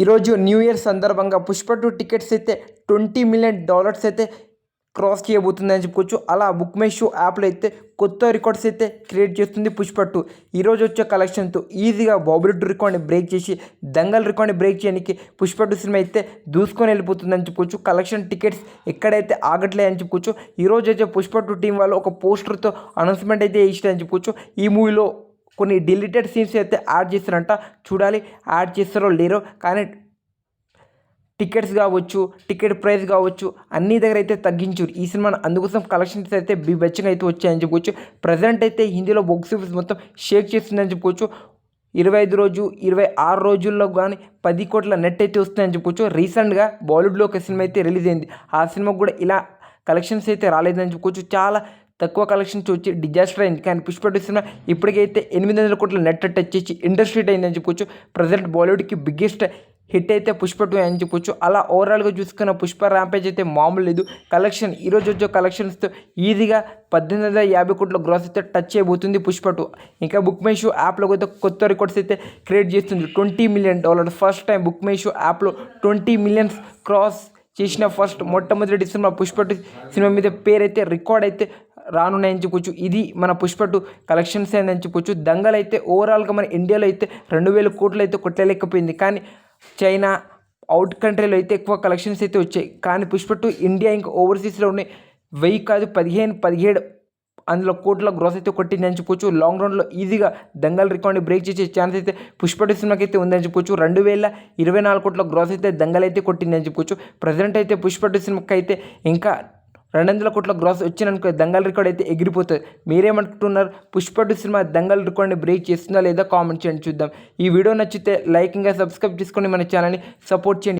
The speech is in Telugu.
ఈరోజు న్యూ ఇయర్ సందర్భంగా పుష్ప టూ టికెట్స్ అయితే ట్వంటీ మిలియన్ డాలర్స్ అయితే క్రాస్ చేయబోతుందని చెప్పుకోవచ్చు. అలా బుక్ మై షో యాప్లో అయితే కొత్త రికార్డ్స్ అయితే క్రియేట్ చేస్తుంది పుష్ప టూ. ఈరోజు వచ్చే కలెక్షన్తో ఈజీగా బాబులెట్ రికార్డ్ని బ్రేక్ చేసి దంగల్ రికార్డ్ని బ్రేక్ చేయడానికి పుష్ప టూ సినిమా అయితే దూసుకొని వెళ్ళిపోతుందని చెప్పుకోవచ్చు. కలెక్షన్ టికెట్స్ ఎక్కడైతే ఆగట్లే అని చెప్పుకోవచ్చు. ఈరోజు అయితే పుష్ప టూ టీం వాళ్ళు ఒక పోస్టర్తో అనౌన్స్మెంట్ అయితే ఇచ్చారని చెప్పుకోవచ్చు. ఈ మూవీలో కొన్ని డిలీటెడ్ సీన్స్ అయితే యాడ్ చేస్తారంట. చూడాలి యాడ్ చేస్తారో లేరో కానీ టికెట్స్ కావచ్చు టికెట్ ప్రైస్ కావచ్చు అన్ని దగ్గర అయితే తగ్గించారు ఈ సినిమా అందుకోసం కలెక్షన్స్ అయితే బీభత్సంగా అయితే వచ్చాయని చెప్పుకోవచ్చు. ప్రజెంట్ అయితే హిందీలో బాక్స్ ఆఫీస్ మొత్తం షేక్ చేస్తుందని చెప్పుకోవచ్చు. ఇరవై ఐదు రోజు ఇరవై ఆరు రోజుల్లో కానీ పది కోట్ల నెట్ అయితే వస్తుందని చెప్పుకోవచ్చు. రీసెంట్గా బాలీవుడ్లో ఒక సినిమా అయితే రిలీజ్ అయింది. ఆ సినిమా కూడా ఇలా కలెక్షన్స్ అయితే రాలేదని చెప్పుకోవచ్చు. చాలా తక్కువ కలెక్షన్స్ వచ్చి డిజాస్టర్ అయింది. కానీ పుష్ప టూ సినిమా ఇప్పటికైతే ఎనిమిది వందల కోట్ల నెట్ టచ్ చేసి ఇండస్ట్రీ అయిందని చెప్పుకోవచ్చు ప్రజెంట్ బాలీవుడ్కి బిగ్గెస్ట్ హిట్ అయితే పుష్ప టూ అని చెప్పొచ్చు. అలా ఓవరాల్గా చూసుకున్న పుష్ప ర్యాంపేజ్ అయితే మామూలు లేదు. కలెక్షన్ ఈరోజు వచ్చే కలెక్షన్స్తో ఈజీగా పద్దెనిమిది వందల యాభై కోట్ల గ్రాస్ అయితే టచ్ చేయబోతుంది పుష్ప టూ ఇంకా బుక్ మై షో యాప్లో అయితే కొత్త రికార్డ్స్ అయితే క్రియేట్ చేస్తుంది. Twenty million dollar first time book my show యాప్లో ట్వంటీ మిలియన్స్ క్రాస్ చేసిన ఫస్ట్ మొట్టమొదటి సినిమా పుష్ప టూ సినిమా మీద పేరైతే రికార్డ్ అయితే రానున్నాయని చెప్పుకోవచ్చు ఇది మన పుష్ప టు కలెక్షన్స్ అయిందని చెప్పుకోవచ్చు దంగల్ అయితే ఓవరాల్గా మన ఇండియాలో అయితే రెండు వేల కోట్లు అయితే కొట్టలేకపోయింది. కానీ చైనా అవుట్ కంట్రీలో అయితే ఎక్కువ కలెక్షన్స్ అయితే వచ్చాయి. కానీ పుష్ప టు ఇండియా ఇంకా ఓవర్సీస్లో ఉన్నాయి. వెయ్యి కాదు పదిహేను పదిహేడు అందులో కోట్ల గ్రోస్ అయితే కొట్టిందని చెప్పుకోవచ్చు లాంగ్ రన్లో ఈజీగా దంగల్ రికార్డ్ని బ్రేక్ చేసే ఛాన్స్ అయితే పుష్పటి సినిమాకైతే సినిమాకి అయితే ఉందని చెప్పుకోవచ్చు రెండు వేల ఇరవై నాలుగు కోట్ల గ్రోస్ అయితే దంగల్ అయితే అని చెప్పుకోవచ్చు ప్రజెంట్ అయితే పుష్పటి సినిమాకి అయితే ఇంకా రెండు వందల కోట్ల గ్రాస్ వచ్చిననుకో దంగల్ రికార్డ్ అయితే ఎగిరిపోతుంది. మీరేమనుకుంటున్నారు పుష్పటు సినిమా దంగల్ రికార్డ్ని బ్రేక్ చేస్తుందా లేదా కామెంట్ చేయండి చూద్దాం. ఈ వీడియో నచ్చితే లైక్ ఇంకా సబ్స్క్రైబ్ చేసుకొని మన ఛానల్ని సపోర్ట్ చేయండి.